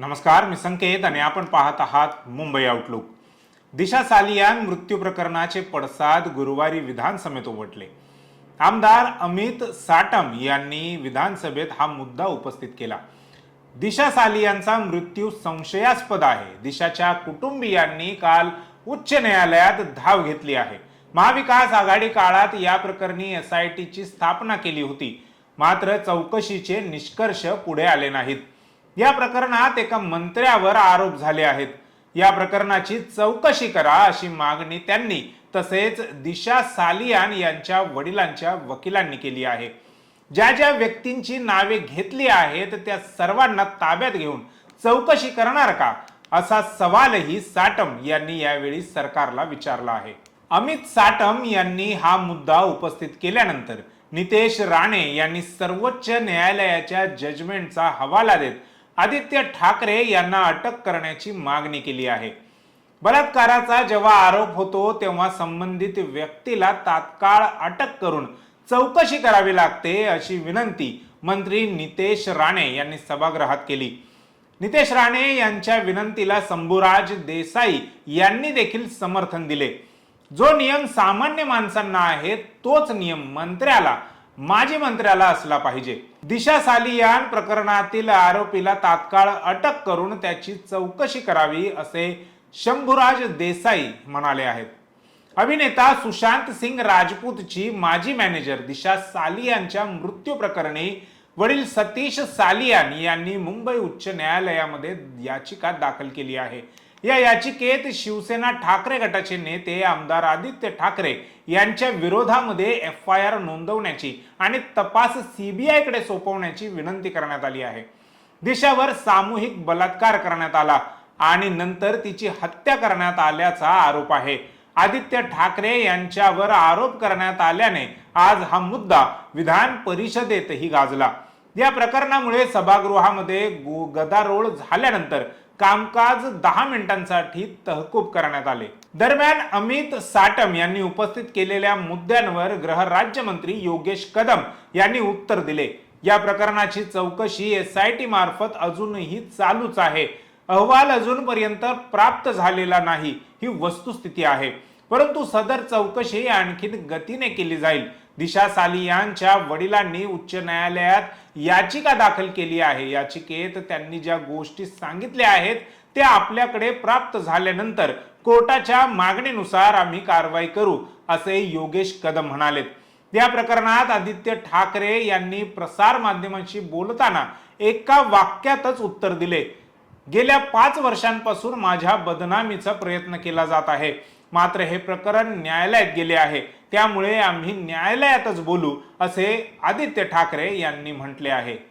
नमस्कार मी संकेत आणि आपण पाहत आहात मुंबई आउटलुक दिशा सालियान मृत्यू प्रकरणाचे पडसाद गुरुवारी विधानसभेत उमटले. आमदार अमित साटम यांनी विधानसभेत हा मुद्दा उपस्थित केला. दिशा सालियांचा मृत्यू संशयास्पद आहे. दिशाच्या कुटुंबियांनी काल उच्च न्यायालयात धाव घेतली आहे. महाविकास आघाडी काळात या प्रकरणी एस आय टीची स्थापना केली होती. मात्र चौकशीचे निष्कर्ष पुढे आले नाहीत. या प्रकरणात एका मंत्र्यावर आरोप झाले आहेत. या प्रकरणाची चौकशी करा अशी मागणी त्यांनी तसेच दिशा सालियान यांच्या वडिलांच्या वकिलांनी केली आहे. ज्या ज्या व्यक्तींची नावे घेतली आहेत त्या सर्वांना ताब्यात घेऊन चौकशी करणार का? असा सवालही साटम यांनी यावेळी सरकारला विचारला आहे. अमित साटम यांनी हा मुद्दा उपस्थित केल्यानंतर नितेश राणे यांनी सर्वोच्च न्यायालयाच्या जजमेंटचा हवाला देत आदित्य ठाकरे यांना अटक करण्याची मागणी केली आहे. बलात्काराचा जेव्हा आरोप होतो तेव्हा संबंधित व्यक्तीला तात्काळ अटक करून चौकशी करावी लागते अशी विनंती मंत्री नितेश राणे यांनी सभागृहात केली. नितेश राणे यांच्या विनंतीला शंभूराज देसाई यांनी देखील समर्थन दिले. जो नियम सामान्य माणसांना आहे तोच नियम मंत्र्याला माजी मंत्र्याला असला पाहिजे. दिशा सालियान प्रकरणातील आरोपीला तात्काळ अटक करून त्याची चौकशी करावी असे शंभूराज देसाई म्हणाले आहेत. अभिनेता सुशांत सिंग राजपूतची माजी मॅनेजर दिशा सालियांच्या मृत्यू प्रकरणी वडील सतीश सालियान यांनी मुंबई उच्च न्यायालयामध्ये याचिका दाखल केली आहे. या याचिकेत शिवसेना ठाकरे गटाचे नेते आमदार आदित्य ठाकरे यांच्या विरोधामध्ये एफ आय आर नोंदवण्याची आणि तपास सीबीआयकडे सोपवण्याची विनंती करण्यात आली आहे. दिशावर सामूहिक बलात्कार करण्यात आला आणि नंतर तिची हत्या करण्यात आल्याचा आरोप आहे. आदित्य ठाकरे यांच्यावर आरोप करण्यात आल्याने आज हा मुद्दा विधान परिषदेतही गाजला. या प्रकरणामुळे सभागृहामध्ये गदारोळ झाल्यानंतर कामकाज दहा मिनिटांसाठी तहकूब करण्यात आले. दरम्यान अमित साटम यांनी उपस्थित केलेल्या मुद्द्यांवर गृहराज्यमंत्री योगेश कदम यांनी उत्तर दिले. या प्रकरणाची चौकशी एस आय टी मार्फत अजूनही चालूच आहे. अहवाल अजूनपर्यंत प्राप्त झालेला नाही. ही वस्तुस्थिती आहे. परंतु सदर चौकशी आणखीन गतीने केली जाईल. दिशा सालियांच्या वडिलांनी उच्च न्यायालयात याचिका दाखल केली आहे. याचिकेत त्यांनी ज्या गोष्टी सांगितल्या आहेत त्या आपल्याकडे प्राप्त झाल्यानंतर कोर्टाच्या मागणीनुसार आम्ही कारवाई करू असे योगेश कदम म्हणालेत. या प्रकरणात आदित्य ठाकरे यांनी प्रसार माध्यमांशी बोलताना एका वाक्यातच उत्तर दिले. गेल्या पाच वर्षांपासून माझ्या बदनामीचा प्रयत्न केला जात आहे. मात्र हे प्रकरण न्यायालयात गेले आहे. त्यामुळे आम्ही न्यायालयातच बोलू असे आदित्य ठाकरे यांनी म्हटले आहे.